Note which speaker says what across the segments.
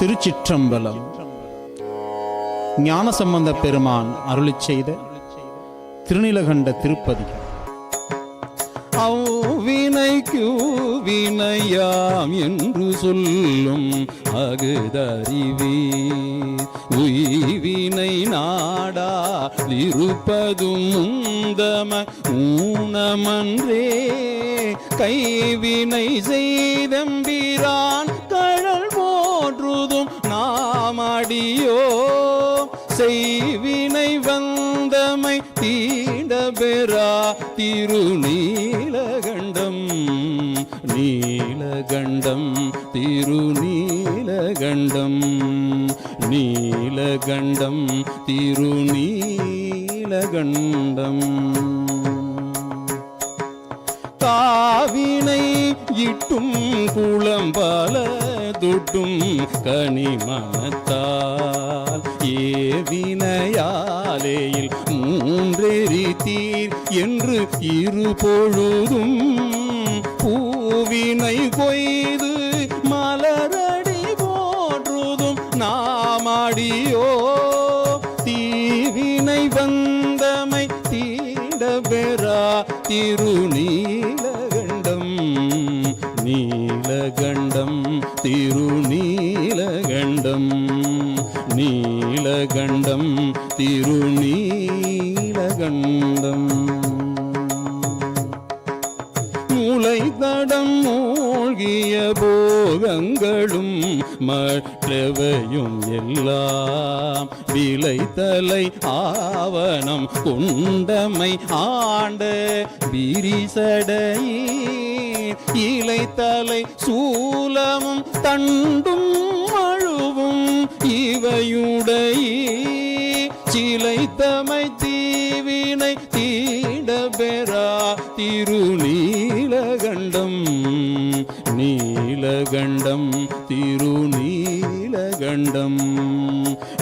Speaker 1: திருச்சிற்றம்பலம். ஞானசம்பந்த பெருமான் அருளி செய்த திருநிலகண்ட திருப்பதி
Speaker 2: அவ்வினைக்கு வினையாம் என்று சொல்லும் அகுதறிவி. உய்வினை நாடா இருப்பதும் உந்தம ஊனமன்றே. கைவினை செய்தம்பிரான் மாடியோ? செய்வினை வந்தமை தீண்ட பெறா திருநீலகண்டம். நீலகண்டம் திருநீலகண்டம். நீலகண்டம் திருநீலகண்டம். காவினை இட்டும் குளம்பல தொட்டும் கனிமனத்தால் ஏவினையாலேயில் மூன்றெறி தீர் என்று இரு பொழுதும் பூவினை கொய்து மலரடி போற்றுதும் நாமாடியோ. தீவினை வந்தமை தீண்ட பெறா திரு திருநீலகண்டம் மூளை தடம் மூழ்கிய போகங்களும் மற்றவையும் எல்லாம் விளைத்தலை ஆவணம் கொண்டமை ஆண்ட விரிசடையே. இலைத்தலை சூலமும் தண்டும் அழுவும் இவையுடைய. சிலை தமை தீவினை தீட பெறா திருநீலகண்டம். நீலகண்டம் திருநீலகண்டம்.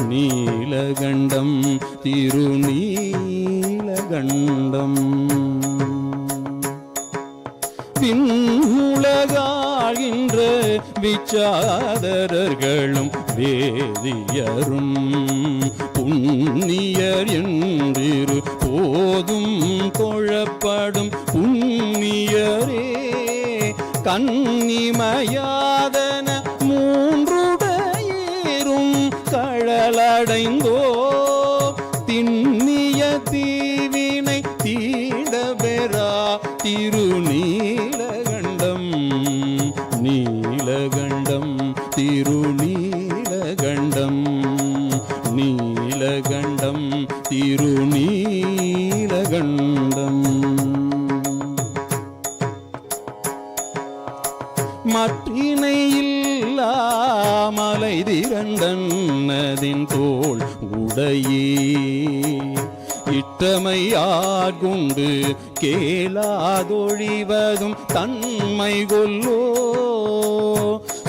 Speaker 2: நீலகண்டம் திருநீலகண்டம். பின் உலகா வாழ்கின்ற விச்சாதரர்களும் வேதியரும் புண்ணியர் என்றிரு போதும் கொழப்படும் புண்ணியரே கன்னிமயாதன மூன்றுடையேறும் கழலடைந்தோ திண்ணிய மற்றினையில்லாமலை திரண்டன்னதின் தோல் உடையே. இட்டமையார்குண்டு கேளாதொழிவதும் தன்மை கொல்லோ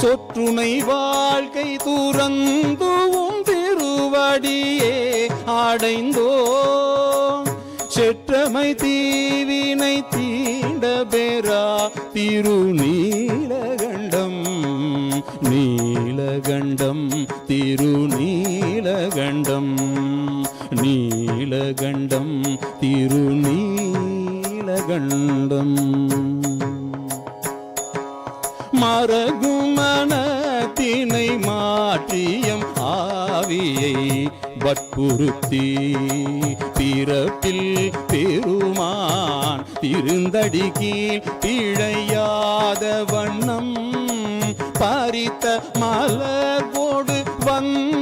Speaker 2: சொற்றுனை வாழ்க்கை துறந்துவும் திருவடியே அடைந்தோ. செற்றமை தீவினை தீ பேரா திருநீலகண்டம். நீலகண்டம் திருநீலகண்டம். நீலகண்டம் திருநீலகண்டம். மரகுமனத்தினை மாற்றியம் ஆவியை வற்புறுத்தி. பிறப்பில் பெருமான் திருந்தடி பிழையாத வண்ணம் பறித்த மலர் போடு வந்த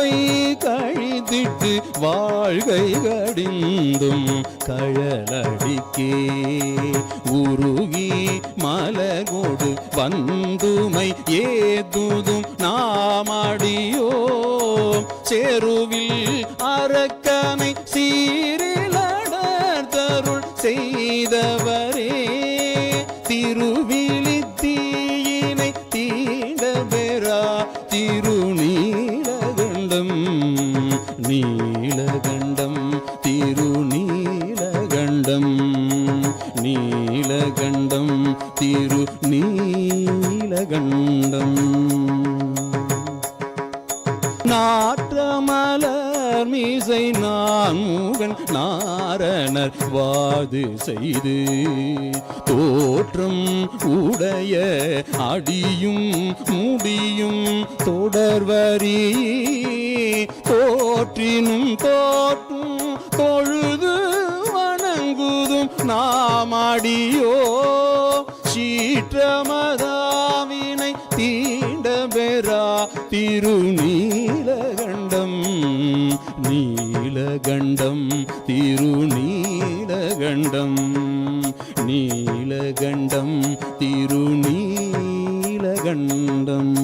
Speaker 2: அவை கழிந்திட்டு வாழ்கை கடிந்தும் கழலடிக்கே. உருகி மலகோடு வந்துமை ஏதுதும் நாமடியோ சேருவில் செருவில் சீ நீலகண்டம் நான் மூகன் நாரணர் வாது செய்து தோற்றம் உடைய அடியும் முடியும் தொடர்வரி. தோற்றினும் தோற்றும் தொழுது வணங்குதும் நாமடியோ நீலகண்டம் திருநீலகண்டம். நீலகண்டம் திருநீலகண்டம்.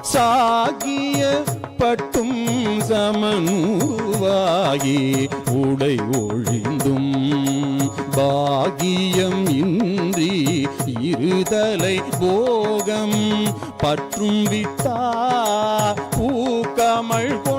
Speaker 2: சாகிய பட்டும் சமனுருவாகி உடை ஒழிந்தும். பாகியம் இன்றி இருதலை போகம். பற்றும் விட்டா பூக்கமள் போ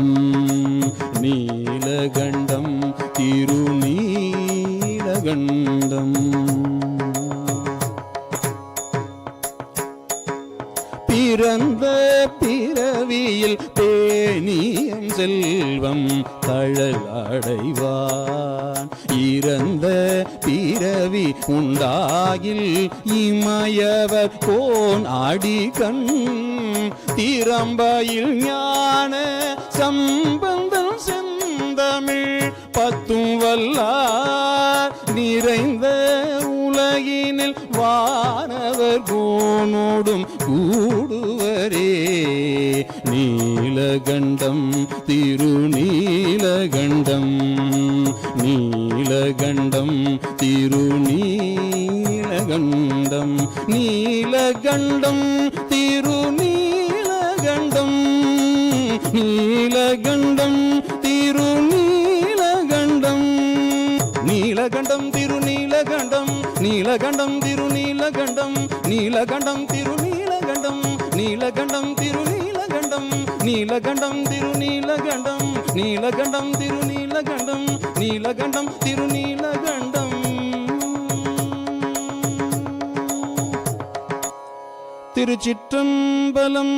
Speaker 2: நீலகண்டம் நீலகண்டம் திருநீலகண்டம். பிறந்த பிறவியில் பேணியம் செல்வம் தழலடைவான். இறந்த பிறவி உண்டாகில் இமயவர் போன் அடி தீரம்பாயில் ஞான சம்பந்தம் செந்தமிழ் பத்தும் வல்லார் நிறைந்த உலகினில் வானவர் கோனோடும் கூடுவரே. நீலகண்டம் திருநீலகண்டம் நீலகண்டம் திருநீலகண்டம் நீலகண்டம் திரு நீலகண்டம் திருநீலகண்டம். நீலகண்டம் திருநீலகண்டம் நீலகண்டம் திருநீலகண்டம் நீலகண்டம் திருநீலகண்டம் நீலகண்டம் திருநீலகண்டம் நீலகண்டம் திருநீலகண்டம் நீலகண்டம் திருநீலகண்டம் நீலகண்டம் திருநீலகண்டம். திருச்சிற்றம்பலம்